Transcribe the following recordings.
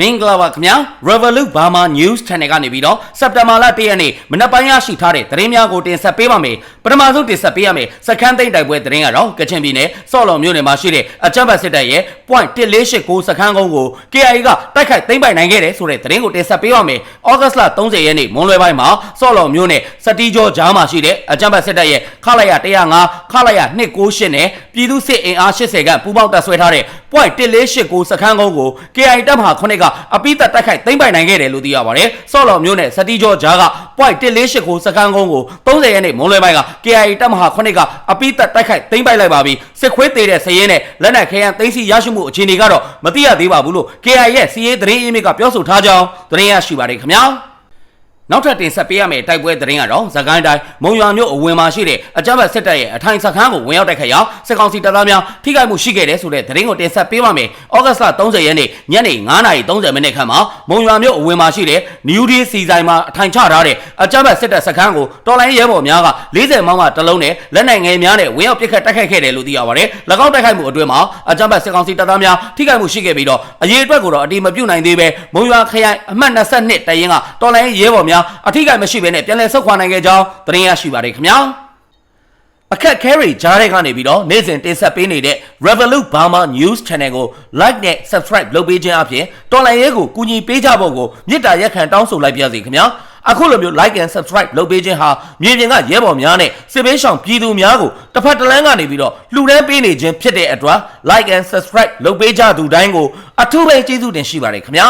မင်္ဂလာပါခင်ဗျာ Revolut Burma News Channel ကနေပြီးတော့စက်တဘာလ1ရက်နေ့မနက်ပိုင်းရရှိထားတဲ့သတင်းများကိုတင်ဆက်ပေးပါမယ်ပထမဆုံးတင်ဆက်ပေးရမယ်စခန်းသိမ်းတိုက်ပွဲသတင်းကတော့ကချင်ပြည်နယ်စော့လော်မြို့နယ်မှာရှိတဲ့အကြမ်းဖက်စစ်တပ်ရဲ့ .1489 စခန်းကုန်းကို KIA ကတိုက်ခိုက်သိမ်းပိုက်နိုင်ခဲ့တယ်ဆိုတဲ့သတင်းကိုတင်ဆက်ပေးပါမယ်ဩဂတ်လ30ရက်နေ့မွန်းလွဲပိုင်းမှာစော့လော်မြို့နယ်စတီကျော်ကြားမှာရှိတဲ့အကြမ်းဖက်စစ်တပ်ရဲ့ခလာရ105ခလာရ298နဲ့ပြည်သူစစ်အင်အား80ခန့်ပူးပေါင်းတပ်ဆွဲထားတဲ့ .1489 စခန်းကုန်းကို KIA တပ်မဟာ9ကအပိသက်တိုက်ခိုက်သိမ်းပိုက်နိုင်ခဲ့တယ်လို့သိရပါတယ်။စော့လော်မျိုးနဲ့စတီကျော်ဂျာက .1489 စခန်းကုန်းကို30ရက်နေ့မွန်းလွဲပိုင်းက KIA တပ်မဟာ9ကအပိသက်တိုက်ခိုက်သိမ်းပိုက်လိုက်ပါပြီ။စစ်ခွေးသေးတဲ့စရင်နဲ့လက်နက်ခဲယမ်းသိမ်းဆီးရရှိမှုအခြေအနေကတော့မသိရသေးပါဘူးလို့ KIA ရဲ့စီးရေးသတင်းအင်းမြစ်ကပြောဆိုထားကြောင်းသတင်းရရှိပါတယ်ခင်ဗျာ။ နောက်ထပ်တင်ဆက်ပေးရမယ့်တိုက်ပွဲသတင်းကတော့သကိုင်းတိုင်းမုံရွာမြို့အဝင်မှာရှိတဲ့အကြမ်းဖက်စစ်တပ်ရဲ့အထိုင်စခန်းကိုဝင်ရောက်တိုက်ခိုက်ရာစစ်ကောင်စီတပ်သားများထိခိုက်မှုရှိခဲ့တယ်ဆိုတဲ့သတင်းကိုတင်ဆက်ပေးပါမယ်။ဩဂတ်လ30ရက်နေ့ညနေ9:30မိနစ်ခန့်မှာမုံရွာမြို့အဝင်မှာရှိတဲ့ New Day စီဆိုင်မှာအထိုင်ချထားတဲ့အကြမ်းဖက်စစ်တပ်စခန်းကိုတော်လိုင်းရဲဘော်များက40မောင်းကတလုံးနဲ့လက်နက်ငယ်များနဲ့ဝင်ရောက်ပစ်ခတ်တိုက်ခိုက်ခဲ့တယ်လို့သိရပါတယ်။၎င်းတိုက်ခိုက်မှုအတွင်းမှာအကြမ်းဖက်စစ်ကောင်စီတပ်သားများထိခိုက်မှုရှိခဲ့ပြီးတော့အရေးအတွက်ကိုတော့အတိမပြုတ်နိုင်သေးပဲမုံရွာခရိုင်အမှတ်22တရင်ကတော်လိုင်းရဲဘော်များအထိကိမရှိဘဲနဲ့ပြန်လည်ဆုတ်ခွာနိုင်ခဲ့ကြောင်းသတင်းရရှိပါတယ်ခင်ဗျာအခက်ခဲတွေကြားတဲ့ကနေပြီးတော့နေ့စဉ်တင်ဆက်ပေးနေတဲ့ Revolut Burma News Channel ကို like နဲ့ subscribe လုပ်ပေးခြင်းအပြင်တော်လိုင်းရဲကိုကူညီပေးကြဖို့ကိုမြစ်တာရက်ခံတောင်းဆိုလိုက်ပါရစေခင်ဗျာအခုလိုမျိုး like and subscribe လုပ်ပေးခြင်းဟာမြေပြင်ကရဲဘော်များနဲ့စစ်ပေးဆောင်ပြည်သူများကိုတစ်ဖက်တစ်လမ်းကနေပြီးတော့လှူဒန်းပေးနေခြင်းဖြစ်တဲ့အတွက် like and subscribe လုပ်ပေးကြသူတိုင်းကိုအထူးပဲကျေးဇူးတင်ရှိပါတယ်ခင်ဗျာ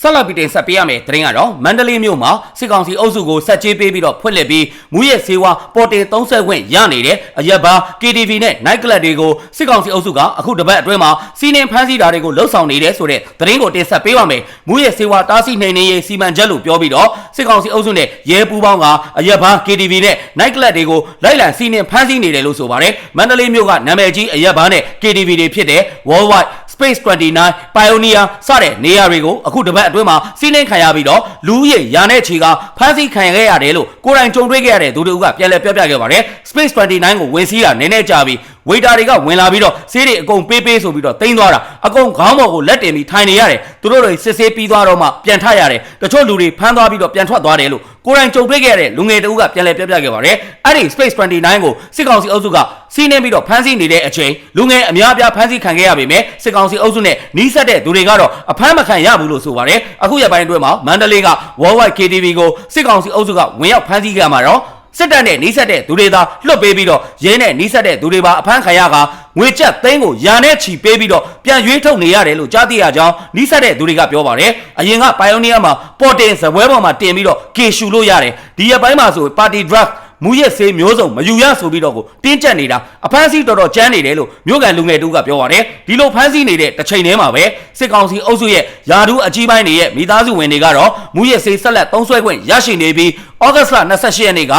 ဆက်လက်ပြီးတင်ဆက်ပေးရမယ်သတင်းကတော့မန္တလေးမြို့မှာစစ်ကောင်စီအုပ်စုကိုဆက်ကြေးပေးပြီးတော့ဖွင့်လှစ်ပြီးမူရဲ့စေဝါပေါ်တင်30ခွင့်ရနေတဲ့အရက်ဘာ KTV နဲ့ night club တွေကိုစစ်ကောင်စီအုပ်စုကအခုတပတ်အတွင်းမှာစီးနှင်းဖမ်းဆီးတာတွေကိုလှုပ်ဆောင်နေတယ်ဆိုတဲ့သတင်းကိုတင်ဆက်ပေးပါမယ်မူရဲ့စေဝါတားဆီးနှိမ်နှင်းရေးစီမံချက်လို့ပြောပြီးတော့စစ်ကောင်စီအုပ်စုနဲ့ရဲပူးပေါင်းကအရက်ဘာ KTV နဲ့ night club တွေကိုလိုက်လံစီးနှင်းဖမ်းဆီးနေတယ်လို့ဆိုပါတယ်မန္တလေးမြို့ကနာမည်ကြီးအရက်ဘာနဲ့ KTV တွေဖြစ်တဲ့ Worldwide Space 29 Pioneer စတဲ့နေရာတွေကိုအခုတပတ်အတွင်းမှာစီးနှင်းခံရပြီးတော့လူဦးရေရာနဲ့ချီကဖမ်းဆီးခံခဲ့ရတယ်လို့ကိုယ်တိုင်ကြုံတွေ့ခဲ့ရတဲ့သူတို့ကပြန်လည်ပြောပြခဲ့ပါတယ် Space 29ကိုဝင်စီးတာနည်းနည်းကြာပြီး ဝေတာတွေကဝင်လာပြီးတော့ဆေးတွေအကုန်ပေးပေးဆိုပြီးတော့တင်သွားတာအကုန်ခေါင်းပေါ်ကိုလက်တင်ပြီးထိုင်နေရတယ်သူတို့တွေစစ်ဆေးပြီးသွားတော့မှပြန်ထရတယ်တချို့လူတွေဖမ်းသွားပြီးတော့ပြန်ထွက်သွားတယ်လို့ကိုယ်တိုင်ကြုံတွေ့ခဲ့ရတဲ့လူငယ်တဦးကပြန်လည်ပြောပြခဲ့ပါတယ်အဲ့ဒီ Space 29ကိုစစ်ကောင်စီအုပ်စုကစီးနှင်းပြီးတော့ဖမ်းဆီးနေတဲ့အချိန်လူငယ်အများအပြားဖမ်းဆီးခံခဲ့ရပေမဲ့စစ်ကောင်စီအုပ်စုနဲ့နီးစပ်တဲ့သူတွေကတော့အဖမ်းမခံရဘူးလို့ဆိုပါတယ်အခုရပိုင်းအတွင်းမှာမန္တလေးက Worldwide KTV ကိုစစ်ကောင်စီအုပ်စုကဝင်ရောက်ဖမ်းဆီးခဲ့မှာတော့ စစ်တပ်နဲ့နှိစက်တဲ့သူတွေသာလွတ်ပေးပြီးတော့ရဲနဲ့နှိစက်တဲ့သူတွေပါအဖမ်းခံရကငွေကျပ်သိန်းကိုယာနဲ့ချီပေးပြီးတော့ပြန်ရွေးထုတ်နေရတယ်လို့ကြားသိရကြောင်းနှိစက်တဲ့သူတွေကပြောပါတယ်အရင်ကပိုင်ယိုနီယာမှာပေါ်တင်ဇပွဲပေါ်မှာတင်ပြီးတော့ကေရှူလို့ရတယ်ဒီရက်ပိုင်းမှာဆိုပါတီဒရက်မူရက်ဆေးမျိုးစုံမယူရဆိုပြီးတော့ကိုတင်းကျပ်နေတာအဖမ်းဆီးတော်တော်ကြမ်းနေတယ်လို့မြို့ကန်လူငယ်တူကပြောပါတယ်ဒီလိုဖမ်းဆီးနေတဲ့တစ်ချိန်တည်းမှာပဲစစ်ကောင်စီအုပ်စုရဲ့ယာဒူးအကြီးပိုင်းတွေရဲ့မိသားစုဝင်တွေကတော့မူရက်ဆေးဆက်လက်သုံးဆွဲခွင့်ရရှိနေပြီးဩဂတ်လ28ရက်နေ့က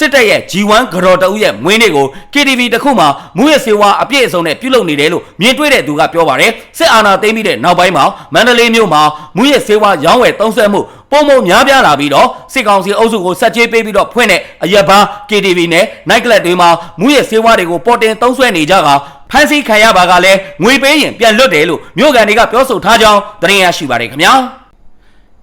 စစ်တပ်ရဲ့ G1 ဂရော်တအုပ်ရဲ့မွေးနေ့ကို KTV တစ်ခုမှာမူရစေဝါအပြည့်အစုံနဲ့ပြုလုပ်နေတယ်လို့မြင်တွေ့တဲ့သူကပြောပါတယ်စစ်အာဏာသိမ်းပြီးတဲ့နောက်ပိုင်းမှာမန္တလေးမြို့မှာမူရစေဝါရောင်းဝယ်သုံးစွဲမှုပုံပုံများပြားလာပြီးတော့စစ်ကောင်စီအုပ်စုကိုဆက်ကြေးပေးပြီးတော့ဖွင့်တဲ့အရက်ဘာ KTV နဲ့ night club တွေမှာမူရစေဝါတွေကိုပေါ်တင်သုံးစွဲနေကြကဖမ်းဆီးခံရပါကလည်းငွေပေးရင်ပြန်လွတ်တယ်လို့မြို့ကန်တွေကပြောဆိုထားကြောင်းသတင်းရရှိပါတယ်ခင်ဗျာ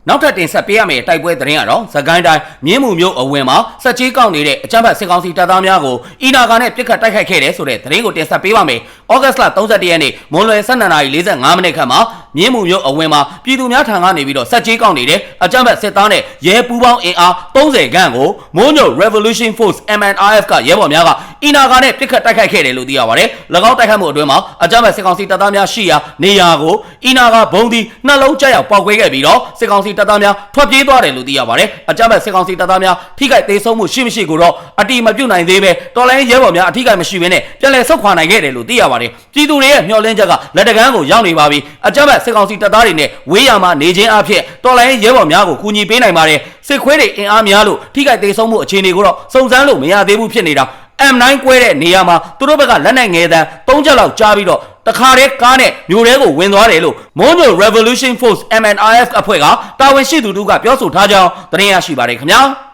နောက်ထပ်တင်ဆက်ပေးရမယ့်တိုက်ပွဲသတင်းကတော့သကိုင်းတိုင်းမြင်းမှုမြို့အဝင်မှာစက်ကြီးကောက်နေတဲ့အကြမ်းဖက်စစ်ကောင်စီတပ်သားများကိုအီနာကာနဲ့ပြစ်ခတ်တိုက်ခိုက်ခဲ့တယ်ဆိုတဲ့သတင်းကိုတင်ဆက်ပေးပါမယ်။ဩဂတ်လ31ရက်နေ့မွန်လွယ်12:45မိနစ်ခန့်မှာ မြင်းမှုမြို့အဝင်မှာပြည်သူများထံကနေပြီးတော့စက်ကြီးကောက်နေတဲ့အကြမ်းဖက်စစ်သားနဲ့ရဲပူးပေါင်းအင်အား30ခန့်ကိုမိုးညို Revolution Force MNRF ကရဲဘော်များကအီနာကာနဲ့ပြစ်ခတ်တိုက်ခိုက်ခဲ့တယ်လို့သိရပါတယ်။၎င်းတိုက်ခိုက်မှုအတွင်းမှာအကြမ်းဖက်စစ်ကောင်စီတပ်သားများရှိရာနေရာကိုအီနာကာဘုံဒီနှလုံးကျရောက်ပေါက်ကွဲခဲ့ပြီးတော့စစ်ကောင်စီတပ်သားများထွက်ပြေးသွားတယ်လို့သိရပါတယ်။အကြမ်းဖက်စစ်ကောင်စီတပ်သားများထိခိုက်သေးဆုံးမှုရှိမရှိကိုတော့အတိမပြုတ်နိုင်သေးပဲတော်လိုင်းရဲဘော်များအထိခိုက်မရှိဘဲနဲ့ပြန်လည်ဆုတ်ခွာနိုင်ခဲ့တယ်လို့သိရပါတယ်။ပြည်သူတွေရဲ့မျှော်လင့်ချက်ကလက်တကမ်းကိုရောက်နေပါပြီ။အကြမ်းဖက်စစ်ကောင်စီတပ်သားတွေနဲ့ဝေးရမှာနေခြင်းအဖြစ်တော်လိုင်းရဲဘော်များကိုကူညီပေးနိုင်ပါတယ်။စစ်ခွေးတွေအင်အားများလို့ထိခိုက်သေးဆုံးမှုအခြေအနေကိုတော့စုံစမ်းလို့မရသေးဘူးဖြစ်နေတာ။ M9 ကွဲတဲ့နေရာမှာသူတို့ဘက်ကလက်နက်ငယ်တန်း၃ချက်လောက်ကြားပြီးတော့တခါတည်းကားနဲ့မြို့ထဲကိုဝင်သွားတယ်လို့မွန်ညို Revolution Force MNRF အဖွဲ့ကတာဝန်ရှိသူတို့ကပြောဆိုထားကြောင်းသတင်းရရှိပါတယ်ခင်ဗျာ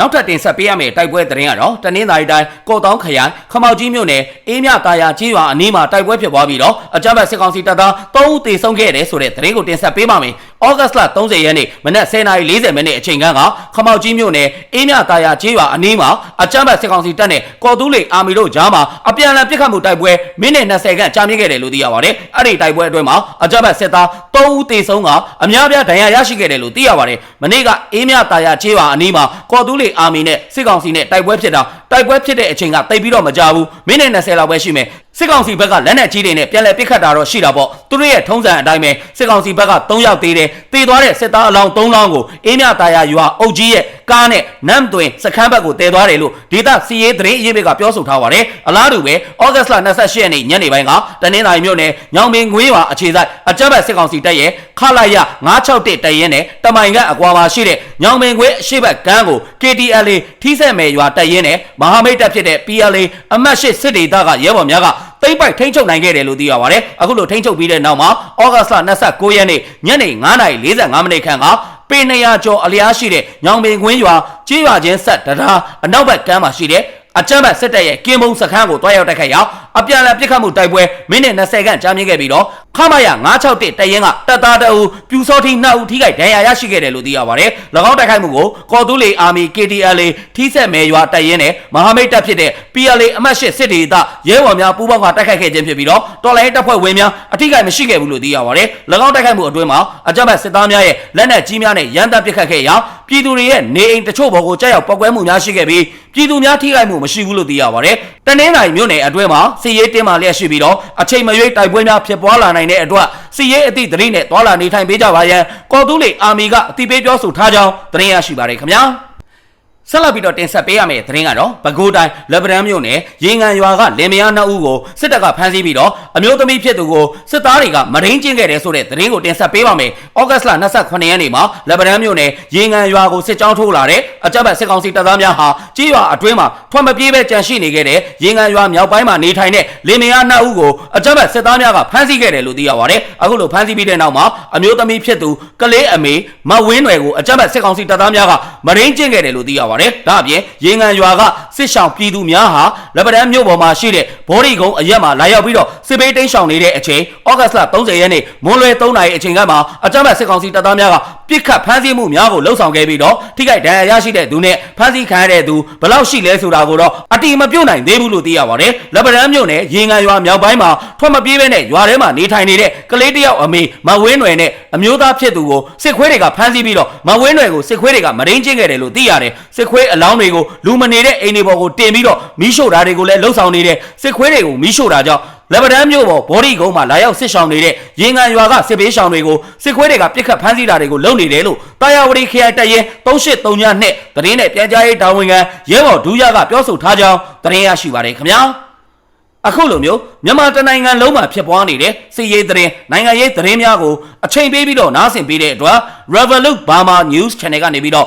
နောက်ထပ်တင်ဆက်ပေးရမယ့်တိုက်ပွဲသတင်းကတော့တနင်္သာရီတိုင်းကော့တောင်းခရိုင်ခမောက်ကြီးမြို့နယ်အေးမြတာယာကြီးရွာအနီးမှာတိုက်ပွဲဖြစ်ပွားပြီးတော့အကြမ်းဖက်စစ်ကောင်စီတပ်သား3ဦးသေဆုံးခဲ့တယ်ဆိုတဲ့သတင်းကိုတင်ဆက်ပေးပါမယ်။ ဩဂတ်စ်လ30ရက်နေ့မနက်10:40မိနစ်အချိန်ခန့်ကခမောက်ကြီးမြို့နယ်အေးမြတာယာကြီးရွာအနီးမှာအကြမ်းဖက်စစ်ကောင်စီတပ်နဲ့ကော်တူးလေအာမီတို့ကြားမှာအပြန်အလှန်ပစ်ခတ်မှုတိုက်ပွဲမိနစ်20ခန့်ကြာမြင့်ခဲ့တယ်လို့သိရပါတယ်။အဲ့ဒီတိုက်ပွဲအတွင်းမှာအကြမ်းဖက်စစ်သား3ဦးသေဆုံးကအများပြားဒဏ်ရာရရှိခဲ့တယ်လို့သိရပါတယ်။မနေ့ကအေးမြတာယာကြီးရွာအနီးမှာကော်တူးလေအာမီနဲ့စစ်ကောင်စီနဲ့တိုက်ပွဲဖြစ်တာ တိုက်ပွဲဖြစ်တဲ့အချိန်ကတိတ်ပြီးတော့မကြဘူးမိနစ်20လောက်ပဲရှိမယ်စစ်ကောင်စီဘက်ကလက်နက်ကြီးတွေနဲ့ပြန်လည်ပစ်ခတ်တာတော့ရှိတာပေါ့သူတို့ရဲ့ထုံးစံအတိုင်းပဲစစ်ကောင်စီဘက်က3ယောက်သေးတယ်တေသွားတဲ့စစ်သားအလောင်း3လောင်းကိုအေးမြတာယာရွာအုပ်ကြီးရဲ့ကားနဲ့နမ်တွင်စခန်းဘက်ကိုတည်သွားတယ်လို့ဒေသစီရေးသတင်းအရေးဘက်ကပြောဆိုထားပါတယ်အလားတူပဲဩဂတ်စ်လ28ရက်နေ့ညနေပိုင်းကတနင်္လာရီမြို့နယ်ညောင်ပင်ငွေးရွာအခြေစိုက်အကြမ်းဖက်စစ်ကောင်စီတပ်ရဲ့ခလာရ961တပ်ရင်းနဲ့တမိုင်ကအကွာမှာရှိတဲ့ညောင်ပင်ငွေးအရှိဘက်ကန်းကို KTLA ထိစက်မယ်ရွာတပ်ရင်းနဲ့မဟာမိတ်တပ်ဖြစ်တဲ့ PLA အမတ်ရှိစစ်ဒေသကရဲဘော်များကသိမ့်ပိုက်ထိန်းချုပ်နိုင်ခဲ့တယ်လို့သိရပါတယ်အခုလိုထိန်းချုပ်ပြီးတဲ့နောက်မှာဩဂတ်စ်လ29ရက်နေ့ညနေ9:45မိနစ်ခန့်ကပေ200ကျော်အလျားရှိတဲ့ညောင်ပင်ကွင်းရွာကြေးရွာချင်းဆက်တရားအနောက်ဘက်ကမ်းမှာရှိတဲ့အကြမ်းဖက်စစ်တပ်ရဲ့ကင်းဘုံစခန်းကိုတွားရောက်တိုက်ခိုက်ရာအပြန်အလှန်ပစ်ခတ်မှုတိုက်ပွဲမိနစ်20ခန့်ကြာမြင့်ခဲ့ပြီးတော့ခမရ961တရင်ကတပ်သားတအူပြူစောထီ2ဦးထိခိုက်ဒဏ်ရာရရှိခဲ့တယ်လို့သိရပါတယ်။၎င်းတိုက်ခိုက်မှုကိုကော်တူးလီအာမီ KTLA ထိဆက်မဲရွာတပ်ရင်းနဲ့မဟာမိတ်တပ်ဖြစ်တဲ့ PLA အမတ်၈စစ်ဒေသရဲဘော်များပူးပေါင်းကတိုက်ခိုက်ခဲ့ခြင်းဖြစ်ပြီးတော့တော်လိုင်းတပ်ဖွဲ့ဝင်များအထိခိုက်မရှိခဲ့ဘူးလို့သိရပါတယ်။၎င်းတိုက်ခိုက်မှုအတွင်းမှာအကြမ်းဖက်စစ်သားများရဲ့လက်နက်ကြီးများနဲ့ရန်တပ်ပစ်ခတ်ခဲ့ရာပြည်သူတွေရဲ့နေအိမ်တချို့ဘော်ကိုကြောက်ရောက်ပောက်ကွဲမှုများရှိခဲ့ပြီးပြည်သူများထိခိုက်မှုမရှိဘူးလို့သိရပါတယ်။တနင်္လာရီမြို့နယ်အတွင်းမှာစစ်ရေးတင်းမာလျက်ရှိပြီးတော့အချိန်မရွေးတိုက်ပွဲများဖြစ်ပွားလာနိုင်တဲ့အတွက်စစ်ရေးအသည့်သတိနဲ့တွာလာနေထိုင်ပေးကြပါရန်ကော်တူးလေအာမီကအတိပေးပြောဆိုထားကြောင်းသတင်းရရှိပါတယ်ခင်ဗျာ။ ဆက်လက်ပြီးတော့တင်ဆက်ပေးရမယ့်သတင်းကတော့ပဲခူးတိုင်းလက်ပံမြို့နယ်ရေငန်ရွာကလင်မယားနှစ်ဦးကိုစစ်တပ်ကဖမ်းဆီးပြီးတော့အမျိုးသမီးဖြစ်သူကိုစစ်သားတွေကမရင်းကျင်းခဲ့တယ်ဆိုတဲ့သတင်းကိုတင်ဆက်ပေးပါမယ်။ဩဂတ်စ်လ28ရက်နေ့မှာလက်ပံမြို့နယ်ရေငန်ရွာကိုစစ်ကြောင်းထိုးလာတဲ့အကြမ်းဖက်စစ်ကောင်စီတပ်သားများဟာကြေးရွာအတွင်းမှာထွက်မပြေးပဲကြန့်ရှိနေခဲ့တဲ့ရေငန်ရွာမြောက်ပိုင်းမှာနေထိုင်တဲ့လင်မယားနှစ်ဦးကိုအကြမ်းဖက်စစ်သားများကဖမ်းဆီးခဲ့တယ်လို့သိရပါတယ်။အခုလိုဖမ်းဆီးပြီးတဲ့နောက်မှာအမျိုးသမီးဖြစ်သူကလေးအမေမဝင်းွယ်ကိုအကြမ်းဖက်စစ်ကောင်စီတပ်သားများကမရင်းကျင်းခဲ့တယ်လို့သိရပါတယ်။ဒါအပြင်ရေငန်ရွာကစစ်ဆောင်ပြည်သူများဟာလက်ပံမြို့ပေါ်မှာရှိတဲ့ဘော်ဒီကုန်းအရက်မှာလာရောက်ပြီးတော့စစ်ပေးတိန်းရှောင်နေတဲ့အချိန်ဩဂတ်စ်လ30ရက်နေ့မွန်းလွဲ3နာရီအချိန်ကမှအကြမ်းဖက်စစ်ကောင်စီတပ်သားများကပြစ်ခတ်ဖမ်းဆီးမှုများကိုလှုံ့ဆော်ခဲ့ပြီးတော့ထိခိုက်ဒဏ်ရာရရှိတဲ့သူနဲ့ဖမ်းဆီးခံရတဲ့သူဘယ်လောက်ရှိလဲဆိုတာကိုတော့အတိမပြုတ်နိုင်သေးဘူးလို့သိရပါတယ်လက်ပံမြို့နယ်ရေငန်ရွာမြောက်ပိုင်းမှာထွက်မပြေးဘဲနဲ့ရွာထဲမှာနေထိုင်နေတဲ့ကလေးတစ်ယောက်အမေမဝင်းွယ်နဲ့အမျိုးသားဖြစ်သူကိုစစ်ခွေးတွေကဖမ်းဆီးပြီးတော့မဝင်းွယ်ကိုစစ်ခွေးတွေကမရင်းကျင်းခဲ့တယ်လို့သိရတယ်စစ်ခွေးအလောင်းတွေကိုလူမနေတဲ့အိမ်တွေပေါ်ကိုတင်ပြီးတော့မီးရှို့တာတွေကိုလည်းလှုပ်ဆောင်နေတဲ့စစ်ခွေးတွေကိုမီးရှို့တာကြောင့်လက်ပံမြို့ပေါ်ဘော်ဒီကုန်းမှာလာရောက်စစ်ဆောင်နေတဲ့ရေငန်ရွာကစစ်ပေးဆောင်တွေကိုစစ်ခွေးတွေကပြစ်ခတ်ဖမ်းဆီးတာတွေကိုလုပ်နေတယ်လို့တာယာဝတီခရိုင်တရင်3839နှစ်သတင်းနဲ့ပြန်ကြားရေးတာဝန်ခံရဲဘော်ဒူးရကပြောဆိုထားကြောင်းသတင်းရရှိပါတယ်ခင်ဗျာအခုလိုမျိုးမြန်မာတနိုင်ငံလုံးမှာဖြစ်ပွားနေတဲ့စစ်ရေးသတင်းနိုင်ငံရေးသတင်းများကိုအချိန်ပေးပြီးတော့နားဆင်ပေးတဲ့အတွက် Revolut Burma News Channel ကနေပြီးတော့